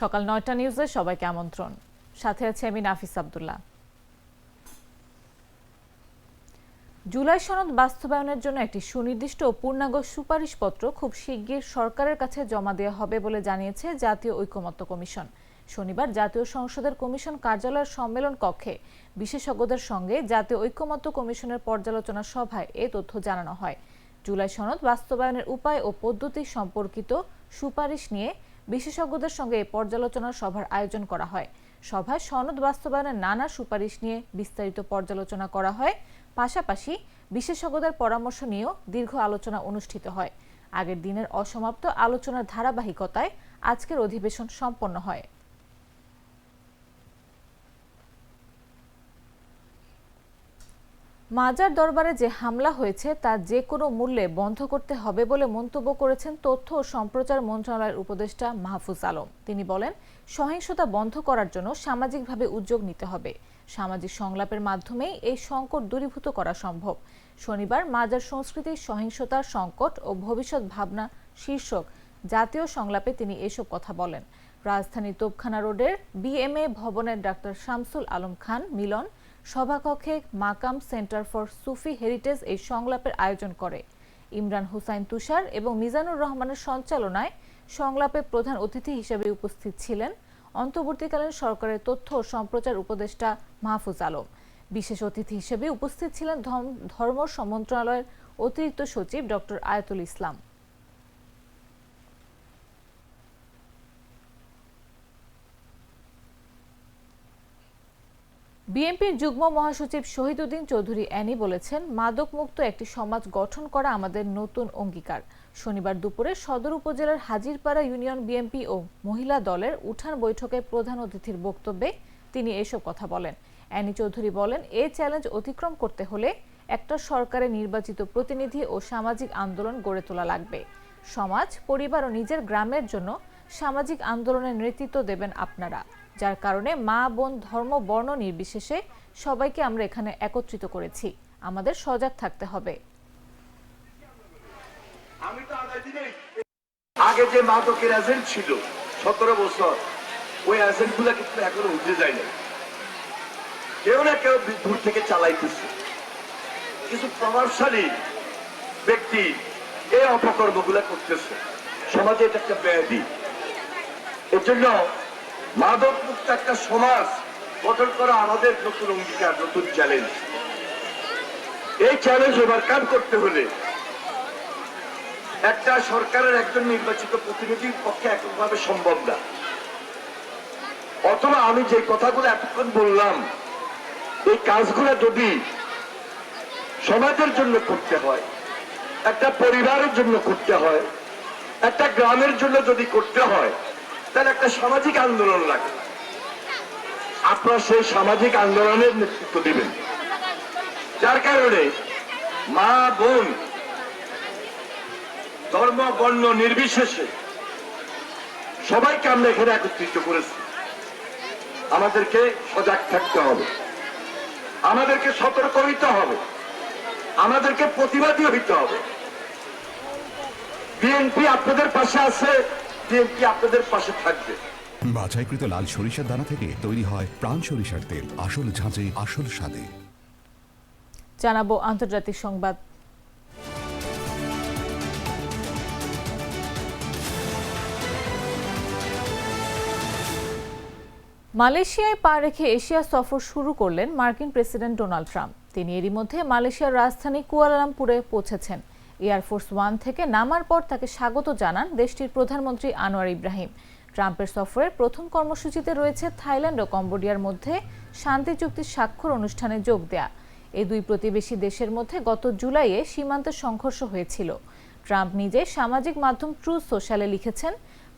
সকাল নয়টা নিউজে সবাইকে আমন্ত্রণ। সাথে আছে আমি নাফিস আব্দুল্লাহ। জুলাই সনদ বাস্তবায়নের জন্য একটি সুনির্দিষ্ট ও পূর্ণাঙ্গ সুপারিশপত্র খুব শিগগির সরকারের কাছে জমা দেওয়া হবে বলে জানিয়েছে জাতীয় ঐকমত্য কমিশন। শনিবার জাতীয় সংসদের কমিশন কার্যালয়ের সম্মেলন কক্ষে বিশেষজ্ঞদের সঙ্গে জাতীয় ঐকমত্য কমিশনের পর্যালোচনা সভায় এ তথ্য জানানো হয়। জুলাই সনদ বাস্তবায়নের উপায় ও পদ্ধতি সম্পর্কিত সুপারিশ নিয়ে বিশেষজ্ঞদের সঙ্গে পর্যালোচনা সভার আয়োজন করা হয়। সভায় সনদ বাস্তবায়নের নানা সুপারিশ নিয়ে বিস্তারিত পর্যালোচনা করা হয়। পাশাপাশি বিশেষজ্ঞদের পরামর্শ নিয়েও দীর্ঘ আলোচনা অনুষ্ঠিত হয়। আগের দিনের অসমাপ্ত আলোচনার ধারাবাহিকতায় আজকের অধিবেশন সম্পন্ন হয়। মাজার দরবারে যে হামলা হয়েছে তা যে কোনো মূল্যে বন্ধ করতে হবে বলে মন্তব্য করেছেন তথ্য ও সম্প্রচার মন্ত্রণালয়ের উপদেষ্টা মাহফুজ আলম। তিনি বলেন, সহিংসতা বন্ধ করার জন্য সামাজিকভাবে উদ্যোগ নিতে হবে। সামাজিক সংলাপের মাধ্যমেই এই সংকট দূরীভূত করা সম্ভব। শনিবার মাজার সংস্কৃতি সহিংসতার সংকট ও ভবিষ্যৎ ভাবনা শীর্ষক জাতীয় সংলাপে তিনি এসব কথা বলেন। রাজধানী তোপখানা রোডের বিএমএ ভবনের ডাক্তার শামসুল আলম খান মিলন সভাকক্ষে মাকাম সেন্টার ফর সুফি হেরিটেজ এই সংলাপের আয়োজন করে। ইমরান হুসাইন তুষার এবং মিজানুর রহমানের সঞ্চালনায় সংলাপে প্রধান অতিথি হিসেবে উপস্থিত ছিলেন অন্তর্বর্তীকালীন সরকারের তথ্য ও সম্প্রচার উপদেষ্টা মাহফুজ আলম। বিশেষ অতিথি হিসেবে উপস্থিত ছিলেন ধর্ম- ধর্ম মন্ত্রণালয়ের অতিরিক্ত সচিব ডক্টর আয়াতুল ইসলাম। বিএনপির যুগ্ম মহাসচিব শহীদুদ্দিন চৌধুরী অ্যানি বলেছেন মাদক মুক্ত একটি সমাজ গঠন করা আমাদের নতুন অঙ্গীকার। শনিবার দুপুরে সদর উপজেলার হাজিরপাড়া ইউনিয়ন বিএনপি ও মহিলা দলের উঠান বৈঠকে প্রধান অতিথির বক্তব্যে তিনি এসব কথা বলেন। অ্যানি চৌধুরী বলেন, এ চ্যালেঞ্জ অতিক্রম করতে হলে একটা সরকারের নির্বাচিত প্রতিনিধি ও সামাজিক আন্দোলন গড়ে তোলা লাগবে। সমাজ, পরিবার ও নিজের গ্রামের জন্য সামাজিক আন্দোলনের নেতৃত্ব দেবেন আপনারা। যার কারণে মা, বোন, ধর্ম, বর্ণ নির্বিশেষে সবাইকে আমরা এখানে একত্রিত করেছি। আমাদের সজাগ থাকতে হবে। আগে যে মাদকের এজেন্ট ছিল, সতেরো বছর, ওই এজেন্টগুলা কিন্তু এখনও উঠে যায় না কেউ না কেউ দূর থেকে চালাইতেছে। কিছু প্রভাবশালী ব্যক্তি এই অপকর্মগুলা করতেছে। সমাজে এটা একটা ব্যাধি। এর জন্য মাদক মুক্ত একটা সমাজ গঠন করা আমাদের নতুন অঙ্গীকার, নতুন চ্যালেঞ্জ এই চ্যালেঞ্জ ওভারকাম করতে হলে একটা সরকারের একজন নির্বাচিত প্রতিনিধির পক্ষে এককভাবে সম্ভব না। অথবা আমি যে কথাগুলো এতক্ষণ বললাম, এই কাজগুলো যদি সমাজের জন্য করতে হয়, একটা পরিবারের জন্য করতে হয়, একটা গ্রামের জন্য যদি করতে হয় তাহলে একটা সামাজিক আন্দোলন লাগে আপনারা সেই সামাজিক আন্দোলনের নেতৃত্ব দিবেন। যার কারণে মা, বোন, ধর্ম, বর্ণ নির্বিশেষে সবাইকে আমরা এখানে একত্রিত করেছি। আমাদেরকে সজাগ থাকতে হবে। আমাদেরকে সতর্ক হইতে হবে। আমাদেরকে প্রতিবাদী হইতে হবে। বিএনপি আপনাদের পাশে আছে। বিএনপি আপনাদের পাশে থাকবে? বাছাইকৃত লাল সরিষার দানা থেকে তৈরি হয় প্রাণ সরিষার তেল। আসল ঝাঁঝে আসল স্বাদে। জানাব আন্তর্জাতিক সংবাদ। মালয়েশিয়ায় পা রেখে এশিয়া সফর শুরু করলেন মার্কিন প্রেসিডেন্ট ডোনাল্ড ট্রাম্প। তিনি এরই মধ্যে মালয়েশিয়ার রাজধানী কুয়ালালামপুরে পৌঁছেছেন। এয়ারফোর্স ওয়ান থেকে নামার পর তাকে স্বাগত জানান দেশটির প্রধানমন্ত্রী আনোয়ার ইব্রাহিম। ট্রাম্পের সফরের প্রথম কর্মসূচিতে রয়েছে থাইল্যান্ড ও কম্বোডিয়ার মধ্যে শান্তি চুক্তি স্বাক্ষর অনুষ্ঠানে যোগ দেয়া। এই দুই প্রতিবেশী দেশের মধ্যে গত জুলাইয়ে সীমান্তে সংঘর্ষ হয়েছিল। ট্রাম্প নিজে সামাজিক মাধ্যম ট্রু সোশ্যালে লিখেছেন,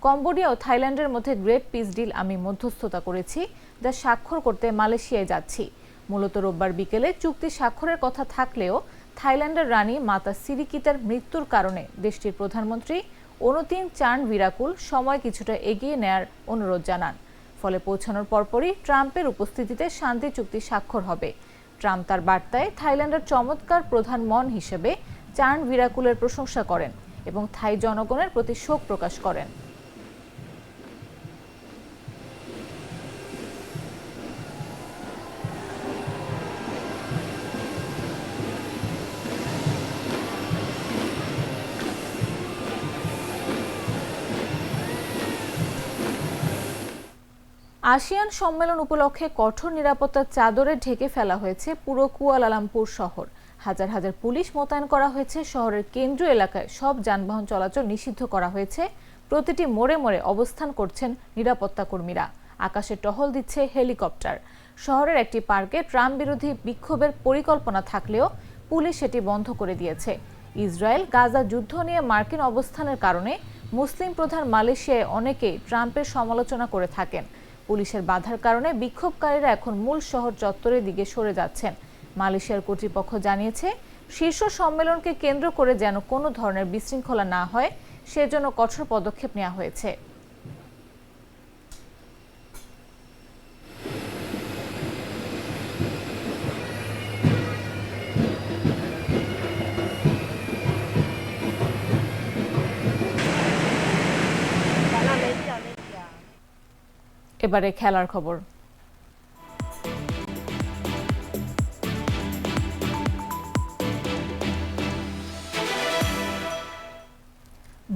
কম্বোডিয়া ও থাইল্যান্ডের মধ্যে গ্রেট পিস ডিল আমি মধ্যস্থতা করেছি, যা স্বাক্ষর করতে মালয়েশিয়ায় যাচ্ছি। মূলত রোববার বিকেলে চুক্তি স্বাক্ষরের কথা থাকলেও থাইল্যান্ডের রানী মাতা সিরিকিতার মৃত্যুর কারণে দেশটির প্রধানমন্ত্রী অনুতিন চান বিরাকুল সময় কিছুটা এগিয়ে নেয়ার অনুরোধ জানান। ফলে পৌঁছানোর পরপরই ট্রাম্পের উপস্থিতিতে শান্তি চুক্তি স্বাক্ষর হবে। ট্রাম্প তার বার্তায় থাইল্যান্ডের চমৎকার প্রধান মন হিসেবে চান বিরাকুলের প্রশংসা করেন এবং থাই জনগণের প্রতি শোক প্রকাশ করেন। আসিয়ান সম্মেলন উপলক্ষে কঠোর নিরাপত্তার চাদরে ঢেকে ফেলা হয়েছে পুরো কুয়ালালামপুর শহর। হাজার হাজার পুলিশ মোতায়েন করা হয়েছে, শহরের কেন্দ্রীয় এলাকায় সব যানবাহন চলাচল নিষিদ্ধ করা হয়েছে। প্রতিটি মোড়ে মোড়ে অবস্থান করছেন নিরাপত্তা কর্মীরা। আকাশে টহল দিচ্ছে হেলিকপ্টার। শহরের একটি পার্কে ট্রাম্প বিরোধী বিক্ষোভের পরিকল্পনা থাকলেও পুলিশ সেটি বন্ধ করে দিয়েছে। ইসরায়েল গাজা যুদ্ধ নিয়ে মার্কিন অবস্থানের কারণে মুসলিম প্রধান মালয়েশিয়ায় অনেকেই ট্রাম্পের সমালোচনা করে থাকেন। পুলিশের বাধার কারণে বিক্ষোভকারীরা এখন মূল শহর চত্বরের দিকে সরে যাচ্ছেন। মালয়েশিয়ার কর্তৃপক্ষ জানিয়েছে, শীর্ষ সম্মেলনকে কেন্দ্র করে যেন কোনো ধরনের বিশৃঙ্খলা না হয়, সেজন্য কঠোর পদক্ষেপ নেওয়া হয়েছে। এবারে খেলার খবর।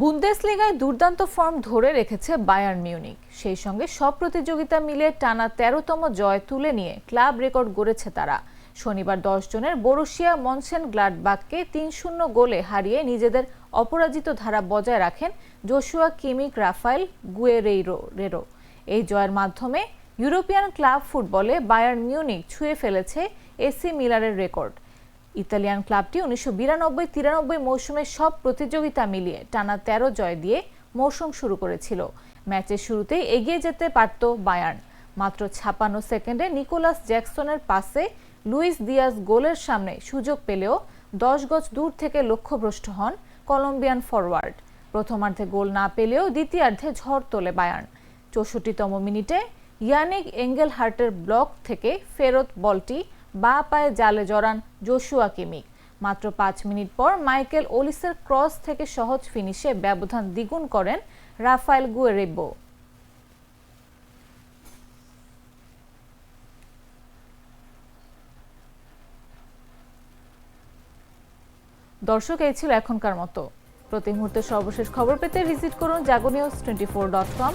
বুন্দেসলিগায় দুর্দান্ত ফর্ম ধরে রেখেছে বায়ার্ন মিউনিক। সেই সঙ্গে সব প্রতিযোগিতা মিলে টানা তেরোতম জয় তুলে নিয়ে ক্লাব রেকর্ড গড়েছে তারা। শনিবার দশ জনের বরুশিয়া মনসেন গ্লাডবাককে তিন শূন্য গোলে হারিয়ে নিজেদের অপরাজিত ধারা বজায় রাখেন জোশুয়া কিমিক রাফায়েল গুয়েরেইরো রেরো এই জয়ের মাধ্যমে ইউরোপিয়ান ক্লাব ফুটবলে বায়ার্ন মিউনিক ছুঁয়ে ফেলেছে এসি মিলারের রেকর্ড। ইতালিয়ান ক্লাবটি উনিশশো বিরানব্বই তিরানব্বই মৌসুমে সব প্রতিযোগিতা মিলিয়ে টানা তেরো জয় দিয়ে মৌসুম শুরু করেছিল। ম্যাচের শুরুতেই এগিয়ে যেতে পারত বায়ার্ন। মাত্র ছাপান্ন সেকেন্ডে নিকোলাস জ্যাকসনের পাসে লুইস দিয়াস গোলের সামনে সুযোগ পেলেও দশ গজ দূর থেকে লক্ষ্যভ্রষ্ট হন কলম্বিয়ান ফরওয়ার্ড প্রথমার্ধে গোল না পেলেও দ্বিতীয়ার্ধে ঝড় তোলে বায়ার্ন। চৌষট্টিতম মিনিটে ইয়ানিক এঙ্গেল হার্টের ব্লক থেকে ফেরত বলটি বা পায়ে জালে জড়ান জোশুয়া কিমিক। মাত্র পাঁচ মিনিট পর মাইকেল ওলিসের ক্রস থেকে সহজ ফিনিশে ব্যবধান দ্বিগুণ করেন রাফায়েল গুয়েরেব্বো দর্শক, এই ছিল এখনকার মতো। প্রতি মুহূর্তে সর্বশেষ খবর পেতে ভিজিট করুন Jago news twenty four dot com.